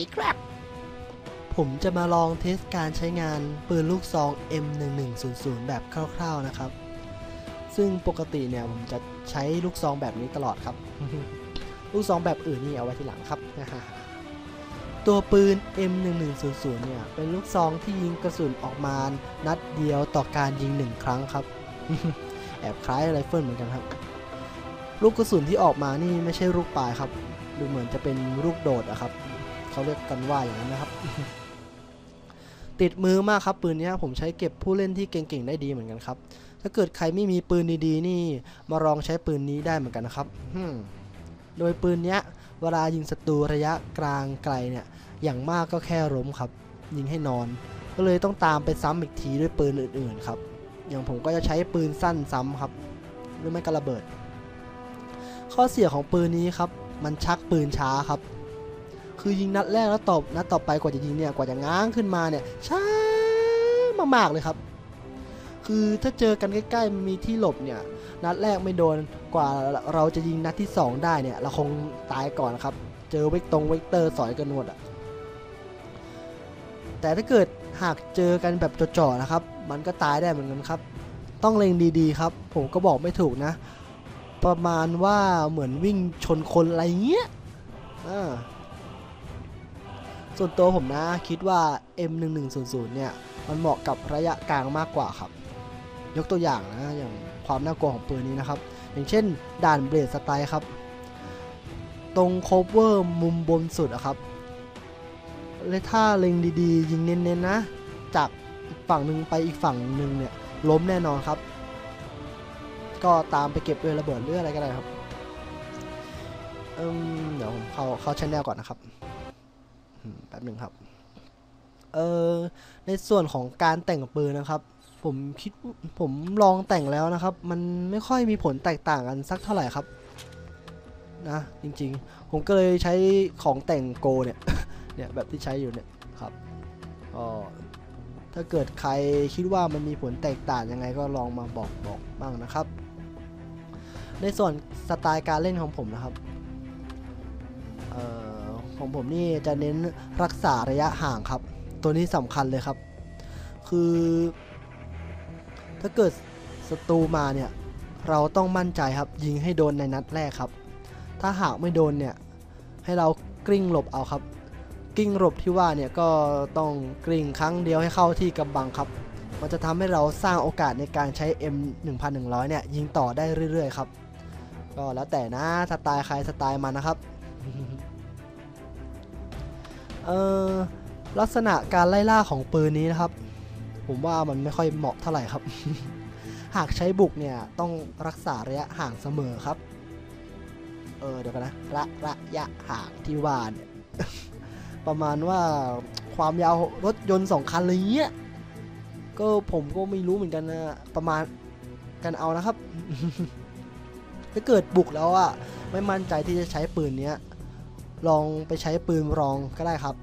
สวัสดีครับ ผมจะมาลองเทสการใช้งานปืนลูกซอง M1100 แบบคร่าวๆนะครับ ซึ่งปกติเนี่ยผมจะใช้ลูกซองแบบนี้ตลอดครับ ลูกซองแบบอื่นนี่เอาไว้ทีหลังครับตัวปืน M1100 เนี่ย เป็นลูกซองที่ยิงกระสุนออกมา นัดเดียวต่อการยิงหนึ่งครั้งครับ แอบคล้ายไรเฟิลเหมือนกันครับ ลูกกระสุนที่ออกมานี่ไม่ใช่ลูกปลายครับ ดูเหมือนจะเป็นลูกโดดอะครับ เขาเรียกกันว่าอย่างนั้นนะครับ ติดมือมากครับปืนนี้ผมใช้เก็บผู้เล่นที่เก่งๆได้ดีเหมือนกันครับ ถ้าเกิดใครไม่มีปืนดีๆ นี่มาลองใช้ปืนนี้ได้เหมือนกันนะครับโดยปืนนี้เวลายิงศัตรูระยะกลางไกลเนี่ย อย่างมากก็แค่ล้มครับ ยิงให้นอน ก็เลยต้องตามไปซ้ำอีกทีด้วยปืนอื่นๆครับ อย่างผมก็จะใช้ปืนสั้นซ้ำครับหรือไม่ก็ระเบิด ข้อเสียของปืนนี้ครับ มันชักปืนช้าครับ คือยิงนัดแรกแล้วตบนัดต่อไปกว่าจะยิงเนี่ยกว่าจะง้างขึ้นมาเนี่ยช้ามากๆเลยครับ คือถ้าเจอกันใกล้ๆมีที่หลบเนี่ยนัดแรกไม่โดนกว่าเราจะยิงนัดที่ 2 ได้เนี่ยเราคงตายก่อนครับ เจอเวกตรงเวกเตอร์สอยกันหมดอะแต่ถ้าเกิดหากเจอกันแบบจ่อๆนะครับ มันก็ตายได้เหมือนกันครับ ต้องเล็งดีๆครับ ผมก็บอกไม่ถูกนะ ประมาณว่าเหมือนวิ่งชนคนอะไรเงี้ยอ่า ส่วนตัวผมนะคิดว่า M1100 เนี่ยมันเหมาะกับระยะกลางมากกว่าครับ ยกตัวอย่างนะอย่างความน่ากลัวของปืนนี้นะครับ อย่างเช่นด่านเบลดสไตล์ครับ ตรงโคเวอร์มุมบนสุดอะครับเลยถ้าเล็งดีๆ ยิงเน้นๆนะ จากฝั่งหนึ่งไปอีกฝั่งหนึ่งเนี่ยล้มแน่นอนครับ ก็ตามไปเก็บด้วยระเบิดหรืออะไรก็ได้ครับเดี๋ยวผมเข้าเข้าชแนลก่อนนะครับ แป๊บหนึ่งครับ เออในส่วนของการแต่งปืนนะครับ ผมคิดผมลองแต่งแล้วนะครับ มันไม่ค่อยมีผลแตกต่างกันสักเท่าไหร่ครับ นะ จริงๆ ผมก็เลยใช้ของแต่งโกเนี่ย เนี่ยแบบที่ใช้อยู่เนี่ยครับก็ถ้าเกิดใครคิดว่ามันมีผลแตกต่างยังไงก็ลองมาบอกบอกบ้างนะครับ ในส่วนสไตล์การเล่นของผมนะครับ ของผมนี่จะเน้นรักษาระยะห่างครับ ตัวนี้สำคัญเลยครับ คือ ถ้าเกิดศัตรูมาเนี่ยเราต้องมั่นใจครับยิงให้โดนในนัดแรกครับ ถ้าหากไม่โดนเนี่ยให้เรากลิ้งหลบเอาครับ กลิ้งหลบที่ว่าเนี่ยก็ต้องกลิ้งครั้งเดียวให้เข้าที่กำบังครับ มันจะทำให้เราสร้างโอกาสในการใช้ M 1100เนี่ยยิงต่อได้เรื่อยๆครับ ก็แล้วแต่นะสไตล์ใครสไตล์มันนะครับ เออลักษณะการไล่ล่าของปืนนี้นะครับ ผมว่ามันไม่ค่อยเหมาะเท่าไหร่ครับ หากใช้บุกเนี่ยต้องรักษาระยะห่างเสมอครับ เออเดี๋ยวกันนะระระยะห่างที่ว่าเนี่ยประมาณว่าความยาวรถยนต์สองคันอะไรเงี้ยก็ผมก็ไม่รู้เหมือนกันนะประมาณกันเอานะครับ ถ้าเกิดบุกแล้วอะไม่มั่นใจที่จะใช้ปืนเนี้ย ลองไปใช้ปืนรองก็ได้ครับ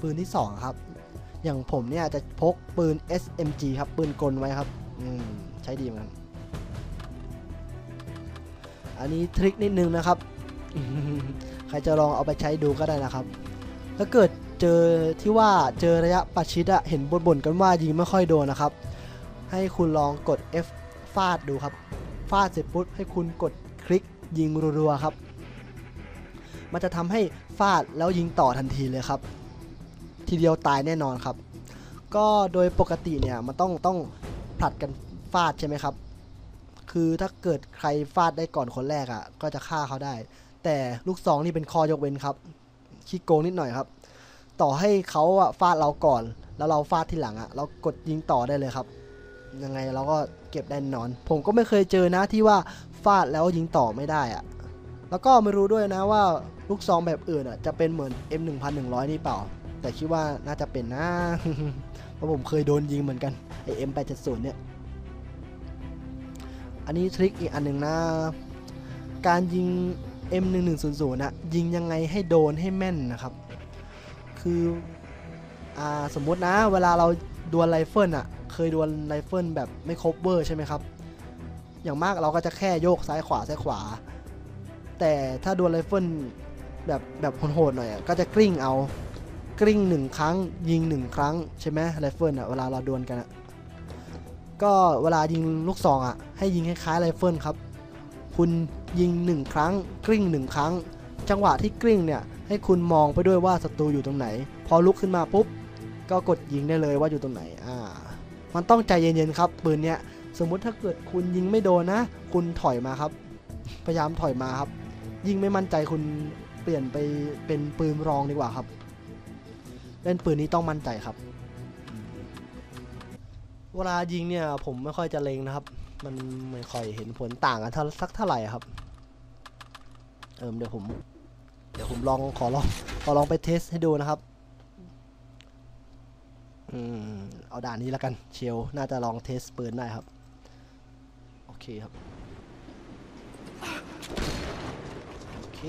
ปืนที่ 2 ครับ อย่างผมเนี่ยจะพกปืน SMG ครับ ปืนกลไว้ครับ อืม ใช้ดีเหมือนกัน อันนี้ทริคนิดนึงนะครับ ใครจะลองเอาไปใช้ดูก็ได้นะครับ ถ้าเกิดเจอที่ว่าเจอระยะประชิดอะเห็นบ่นๆกันว่ายิงไม่ค่อยโดนนะครับ ให้คุณลองกด F ฟาดดูครับ ฟาดเสร็จปุ๊บให้คุณกดคลิกยิงรัวๆครับ มันจะทำให้ฟาดแล้วยิงต่อทันทีเลยครับ ทีเดียวตายแน่นอนครับ ก็โดยปกติเนี่ยมันต้องต้องผลัดกันฟาดใช่ไหมครับ คือถ้าเกิดใครฟาดได้ก่อนคนแรกอะ่ะ ก็จะฆ่าเขาได้ แต่ลูกซองนี่เป็นคอยกเว้นครับขี้โกงนิดหน่อยครับ ต่อให้เขาอะฟาดเราก่อน แล้วเราฟาดทีหลังอะ่ะเรากดยิงต่อได้เลยครับ ยังไงเราก็เก็บได้แน่นอน ผมก็ไม่เคยเจอนะที่ว่าฟาดแล้วยิงต่อไม่ได้อะ แล้วก็ไม่รู้ด้วยนะว่าลูกซองแบบอื่นอะจะเป็นเหมือน M1100 นี่เปล่า แต่คิดว่าน่าจะเป็นนะเพราะผมเคยโดนยิงเหมือนกันไอ M870 เนี่ย อันนี้ทริคอีกอันหนึ่งนะ การยิง M1100 นะยิงยังไงให้โดนให้แม่นนะครับ คืออ่าสมมตินะเวลาเราดวลไรเฟิลอะเคยดวลไรเฟิลแบบไม่ครบเวอร์ใช่ไหมครับ อย่างมากเราก็จะแค่โยกซ้ายขวาซ้ายขวา แต่ถ้าดวลไรเฟิลแบบแบบโหดๆหน่อยอะก็จะกลิ้งเอากริ้งหนึ่งครั้ง ยิงหนึ่งครั้งใช่ไหมไรเฟิลอะเวลาเราดวลกันอะก็เวลายิงลูกซองอะให้ยิงคล้ายๆไรเฟิลครับ คุณยิงหนึ่งครั้ง กริ้งหนึ่งครั้ง จังหวะที่กริ้งเนี่ยให้คุณมองไปด้วยว่าศัตรูอยู่ตรงไหน พอลุกขึ้นมาปุ๊บก็กดยิงได้เลยว่าอยู่ตรงไหนอ่ามันต้องใจเย็นๆครับปืนเนี้ยสมมุติถ้าเกิดคุณยิงไม่โดนนะ คุณถอยมาครับ พยายามถอยมาครับ ยิ่งไม่มั่นใจคุณเปลี่ยนไปเป็นปืนรองดีกว่าครับ เล่นปืนนี้ต้องมั่นใจครับ เวลายิงเนี่ยผมไม่ค่อยจะเล็งนะครับ มันไม่ค่อยเห็นผลต่างกันสักเท่าไหร่ครับ เอิมเดี๋ยวผม เดี๋ยวผมลองขอลองขอลองไปเทสให้ดูนะครับอืมเอาด่านนี้แล้วกันเชลน่าจะลองเทสปืนได้ครับ โอเคครับ โอ เค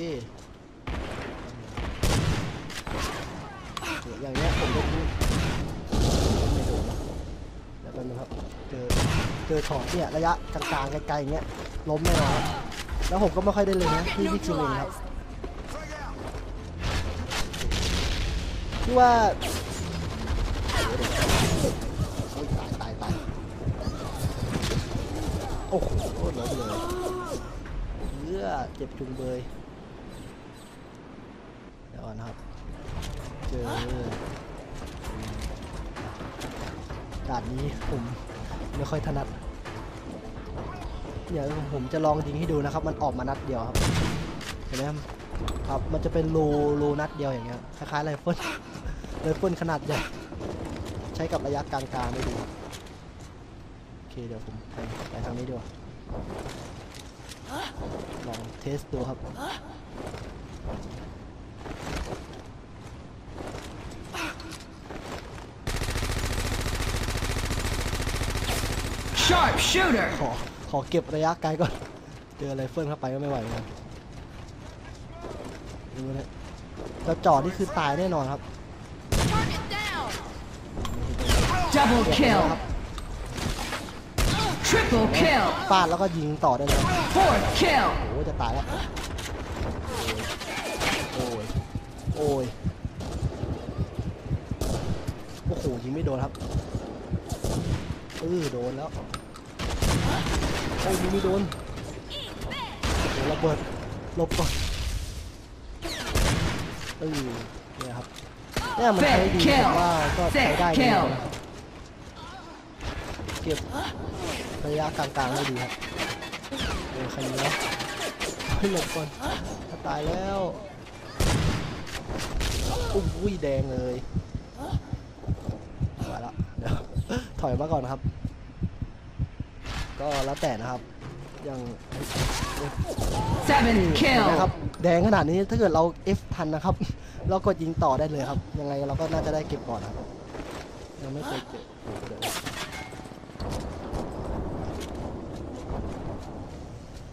อย่างเงี้ยผมก็ไม่โดนละเดี๋ยวแป๊บนึงครับเจอเจอช็อตเนี่ยระยะกลางๆไกลๆอย่างเงี้ยล้มแน่นอนแล้วผมก็ไม่ค่อยได้เลยนะที่ที่จริงเลยครับที่ว่าโอ้ยตายตายตายโอ้โหล้มเลยเลือเจ็บจุงเบย อนครับ เจอด่านนี้ผมไม่ค่อยถนัดเดี๋ยวผมจะลองยิงให้ดูนะครับ มันออกมานัดเดียวครับเห็นไหมครับครับมันจะเป็นรูรูนัดเดียวอย่างเงี้ยคล้ายๆไรเฟิลไรเฟิลขนาดใหญ่ใช้กับระยะกลางๆได้ดีโอเคเดี๋ยวผมไปไปทางนี้ดีกว่าลองเทสดูครับ Sharp shooter. ขอขอเก็บระยะไกลก่อน เจอไรเฟิลเข้าไปก็ไม่ไหวเหมือนกันดูนะจะจอดนี่คือตายแน่นอนครับ Target down! Double เก็บ kill. นะครับ Triple kill. ฟาดแล้วก็ยิงต่อได้เลยครับ Fourth kill. โอ้โหจะตายแล้ว โอ้ย โอ้ย โอ้โหยิงไม่โดนครับเออโดนแล้ว โอ้ยไม่โดนระเบิดลบก่อนเออเนี่ยครับเนี่ยมันใช้ดีแต่ว่าก็ใช้ได้ดีนะครับเก็บระยะกลางๆได้ดีครับโอ้ยใครยิงวะให้หลบก่อนจะตายแล้วอุ้ยแดงเลยมาแล้วเดี๋ยวถอยมาก่อนครับ ก็แล้วแต่นะครับ อย่าง Seventh เห็น kill. นะครับ แดงขนาดนี้ถ้าเกิดเรา F ทันนะครับ เรากดยิงต่อได้เลยครับ ยังไงเราก็น่าจะได้เก็บก่อนครับยังไม่เคยเก็บโอ้โหเดี๋ยว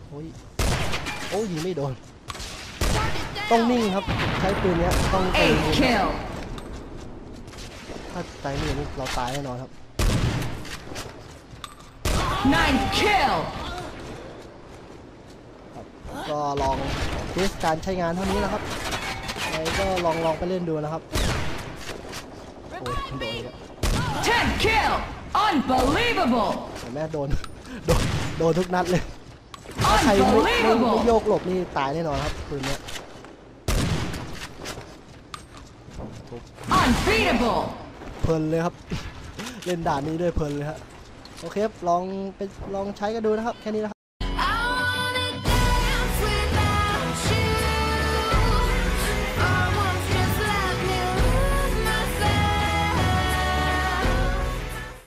โอ้ยโอ้ยยิงไม่โดน Target ต้อง down! นิ่งครับ ใช้ปืนเนี้ยต้องใจ Eighth เย็น kill. ถ้าใจไม่เย็นนี่เราตายแน่นอนครับ Ninth kill. ก็ลองเทสการใช้งานเท่านี้นะครับไงก็ลองลองไปเล่นดูนะครับ โอ้ยโดนอีกแล้ว Tenth kill. Unbelievable. เห็นไหมโดน โดน โดนทุกนัดเลย ถ้าใครไม่ไม่ไม่ Unbelievable. โยกหลบนี่ตายแน่นอนครับปืนเนี้ยทุบ Unbeatable. เพลินเลยครับ เล่นด่านนี้ด้วยเพลินเลยฮะ โอเคครับลองไปลองใช้กันดูนะครับ แค่นี้นะครับ